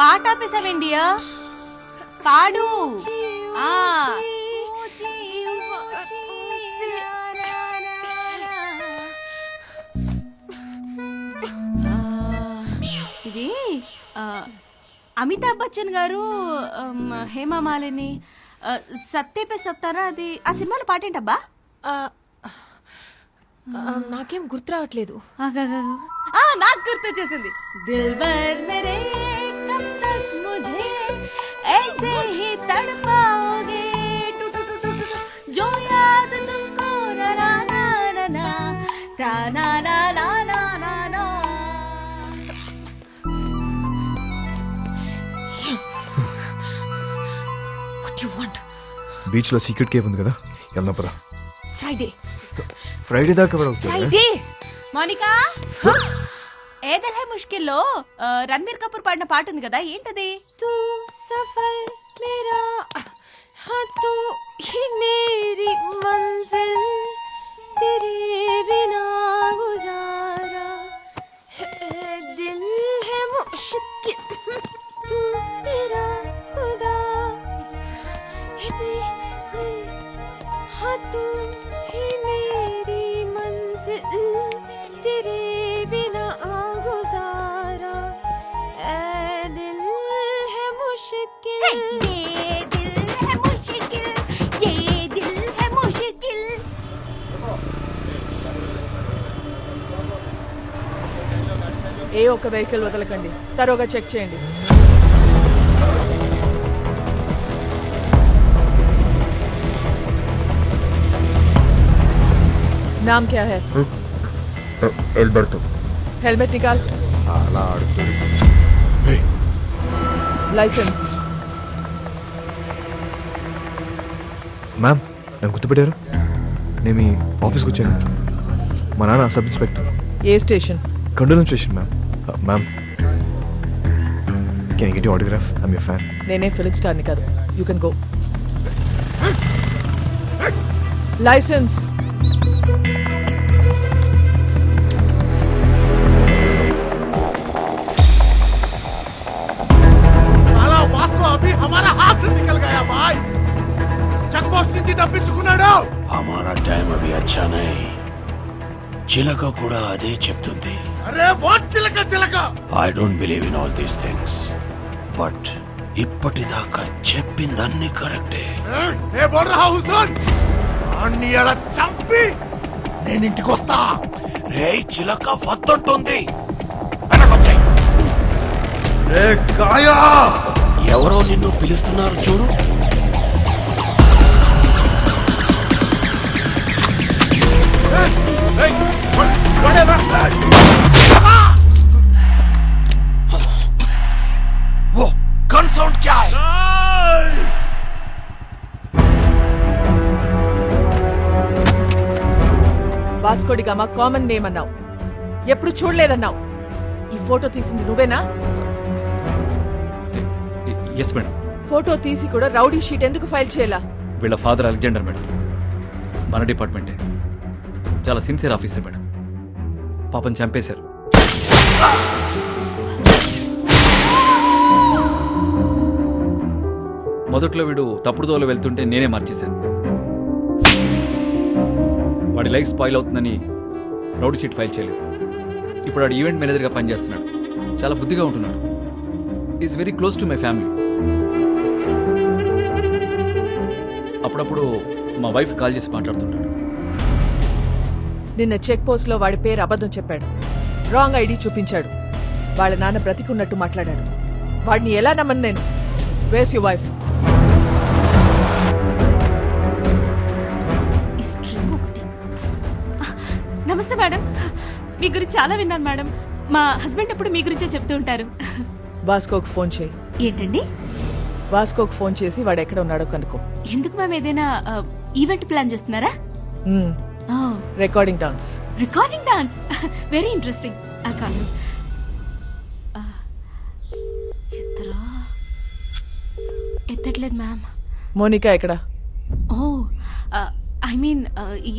పాట ఆపేసావేండియా పాడు. ఆ. ఇది అమితాబ్ బచ్చన్ గారు హేమా మాలిని ఆ, సత్తే పే సత్తారా అది ఆ సినిమాలో పాటేంటబ్బా నాకేం గుర్తు రావట్లేదు. నాకు గుర్తు వచ్చేసింది దిల్ బర్ బీచ్లో సీక్రెట్ కేవ్ ఉంది కదా వెళ్దాం పదా ఫ్రైడే ఫ్రైడే దాకా ఎవరు అవుతారు ఫ్రైడే మోనికా ఏ దిల్ హై ముష్కిల్లో ఆ, రణ్బీర్ కపూర్ పాడిన పాట ఉంది కదా ఏంటది తూ సఫల్ మేరా हाँ तू ही मेरी मंजिल तेरे बिना गुजारा ఏ ఒక్క వెహికల్ వదలకండి తరోగా చెక్ చేయండి नाम क्या है ఎల్బర్తో हेलमेट निकाल అలా ఆడుతుంది ఏయ్, लाइसेंस మ్యామ్ నన్ను గుర్తుపెట్టారు? నేను మీ ఆఫీస్కి వచ్చాను. మా నాన్న సబ్ ఇన్స్పెక్టర్. ఏ station? Candolim station ma'am ma'am can get autograph I'm you fan నేనే ఫిలిప్ స్టార్ని కాదు. యూ కెన్ గో లైసెన్స్ నుంచి తప్పించుకున్నాడు. అమారా టైం అవి అచ్చానే. చిలక కూడా అదే చెప్తుంది. అరే వాట్ చిలక చిలక? I don't believe in all these things but ఇప్పటిదాకా చెప్పిందన్నీ కరెక్టే. ఏ బోర్రా హౌసన్ అన్ని అలా చంపి? నేను ఇంటికి వస్తా. రే చిలక వద్దంటుంది. వెనకొచ్చాయి. రే కాయా! ఎవరో నిన్ను పిలుస్తున్నారు చూడు. वो गन साउंड क्या है వాస్కోడిగామా కామన్ నేమ్ అన్నావు ఎప్పుడు చూడలేదన్నావు ఈ ఫోటో తీసింది నువ్వేనా ఎస్ మేడం ఫోటో తీసి కూడా రౌడీ షీట్ ఎందుకు ఫైల్ చేయాలా వీళ్ళ ఫాదర్ అలెగ్జాండర్ మేడం మన డిపార్ట్మెంటే చాలా సిన్సియర్ ఆఫీసర్ మేడం పాపం చంపేశారు. మొదట్లో వీడు తప్పుడు దోవలో వెళ్తుంటే నేనే మార్చేశాను. వాడి లైఫ్ స్పాయిల్ అవుతుందని రౌడ్ షీట్ ఫైల్ చేయలేదు. ఇప్పుడు వాడు ఈవెంట్ మేనేజర్గా పనిచేస్తున్నాడు. చాలా బుద్ధిగా ఉంటున్నాడు. Is very close to my family అప్పుడప్పుడు మా వైఫ్ కాల్ చేసి మాట్లాడుతుంటాడు. నిన్న చెక్ పోస్ట్లో వాడి పేరు అబద్ధం చెప్పాడు. రాంగ్ ఐడి చూపించాడు. వాళ్ళ నాన్న బ్రతికున్నట్టు మాట్లాడాడు. వాడిని ఎలా నమ్మను నేను? వేస్ యు వైఫ్ నమస్తే మేడం. మీ గురించి చాలా విన్నాను మేడం. మా హస్బెండ్ ఎప్పుడు మీ గురించే చెప్తూ ఉంటారు. వాస్కోకు ఫోన్ చేయి. ఏంటండి? వాస్కోకు ఫోన్ చేసి వాడు ఎక్కడ ఉన్నాడో కనుక్కో. ఎందుకు మ్యామ్ ఏదైనా ఈవెంట్ ప్లాన్ చేస్తున్నారా? Recording dance recording dance very interesting కాదు ఎత్తట్లేదు మ్యామ్ మోనికా ఎక్కడ ఓ I mean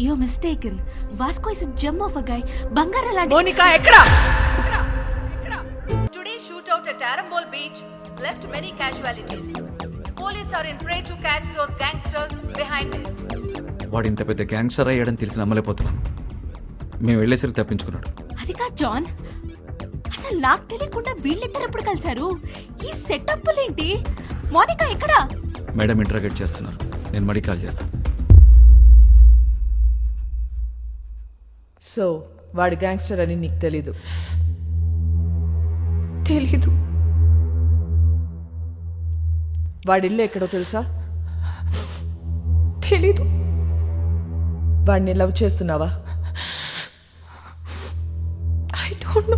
you mistaken Vasco is gem of a guy బంగారం లాంటి మోనికా ఎక్కడ Today shootout at Arambol Beach left many casualties. Police are in prey to catch those gangsters behind this. వాడు ఇంత పెద్ద gangster అయ్యాడని తెలిసి నమ్మలేకపోతున్నాను మేము వెళ్ళేసరికి తప్పించుకున్నాడు. అది కాదు జాన్. అసలు నాకు తెలియకుండా వీళ్ళిద్దరు ఎప్పుడు కలిశారు? ఈ సెటప్లేంటి మోనికా ఎక్కడ? మేడం ఇంటరాగేట్ చేస్తున్నారు. నేను మడి కాల్ చేస్తాను సో వాడు గ్యాంగ్స్టర్ అని నీకు తెలీదు? తెలీదు. వాడి ఇల్లు ఎక్కడో తెలుసా? తెలీదు. వాడిని లవ్ చేస్తున్నావా? I don't know!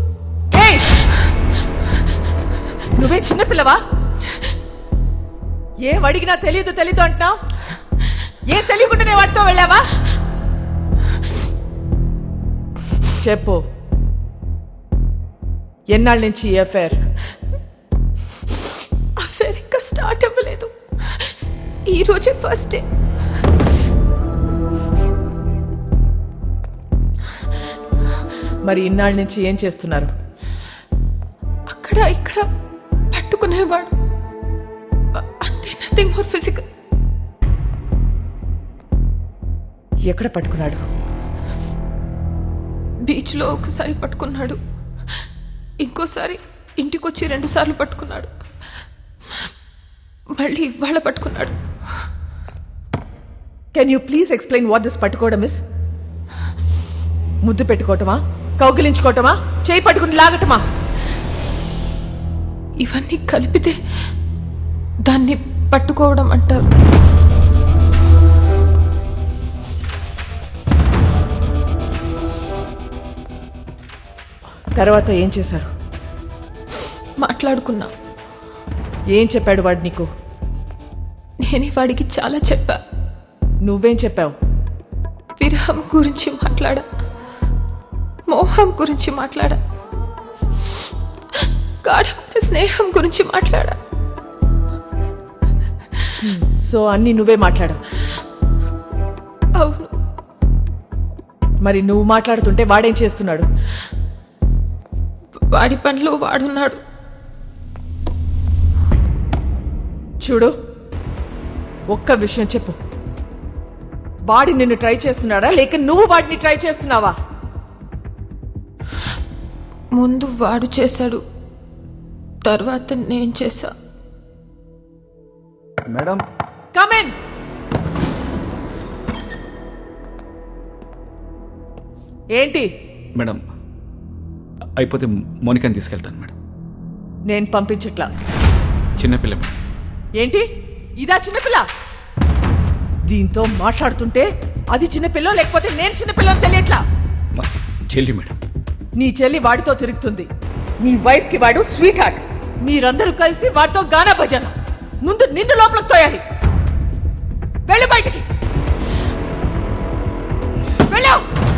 నువ్వే చిన్నపిల్లవా ఏం అడిగినా తెలియదు తెలీదు అంటున్నావు? ఏం తెలియకుండానే వాడితో వెళ్ళావా? చెప్పు. ఎన్నాళ్ళ నుంచి ఈ అఫేర్ అఫేర్ ఇంకా స్టార్ట్ అవ్వలేదు. ఈ రోజే ఫస్ట్ డే మరి ఇన్నాళ్ళ నుంచి ఏం చేస్తున్నారు? అక్కడ ఇక్కడ పట్టుకునేవాడు. అంతే నథింగ్ మోర్ ఫిజికల్ ఎక్కడ పట్టుకున్నాడు? బీచ్లో ఒకసారి పట్టుకున్నాడు. ఇంకోసారి ఇంటికొచ్చి రెండు సార్లు పట్టుకున్నాడు. మళ్ళీ ఇవాళ పట్టుకున్నాడు. Can you please explain what this పట్టుకోవడం ఇస్ ముద్దు పెట్టుకోవటమా? కౌగిలించుకోవటమా చేయి పట్టుకుని లాగటమా? ఇవన్నీ కలిపితే దాన్ని పట్టుకోవడం అంటారు. తర్వాత ఏం చేశారు? మాట్లాడుకున్నా. ఏం చెప్పాడు వాడు నీకు? నేనే వాడికి చాలా చెప్పా. నువ్వేం చెప్పావు? విరహం గురించి మాట్లాడా. మోహం గురించి మాట్లాడా? గాఢమైన స్నేహం గురించి మాట్లాడా? సో అన్ని నువ్వే మాట్లాడావు అవును. మరి నువ్వు మాట్లాడుతుంటే వాడేం చేస్తున్నాడు? వాడి పనిలో వాడున్నాడు. చూడు ఒక్క విషయం చెప్పు. వాడి నిన్ను ట్రై చేస్తున్నాడా? లేక నువ్వు వాడిని ట్రై చేస్తున్నావా? ముందు వాడు చేశాడు తర్వాత నేను చేశా. మేడం. కమ్ ఇన్ ఏంటి? మేడం అయిపోతే మోనికాని తీసుకెళ్తాను మేడం. నేను పంపించట్లా. చిన్నపిల్ల మేడం. ఏంటి? ఇదా చిన్నపిల్ల దీంతో మాట్లాడుతుంటే అది చిన్నపిల్ల లేకపోతే నేను చిన్నపిల్ల తెలియట్లా? చెల్లి మేడం. నీ చెల్లి వాడితో తిరుగుతుంది. నీ వైఫ్కి వాడు స్వీట్ హార్ట్ మీరందరూ కలిసి వాడితో గానా భజన. ముందు నిన్ను లోపలికి తోయాలి. వెళ్ళి బయటికి. వెళ్ళావు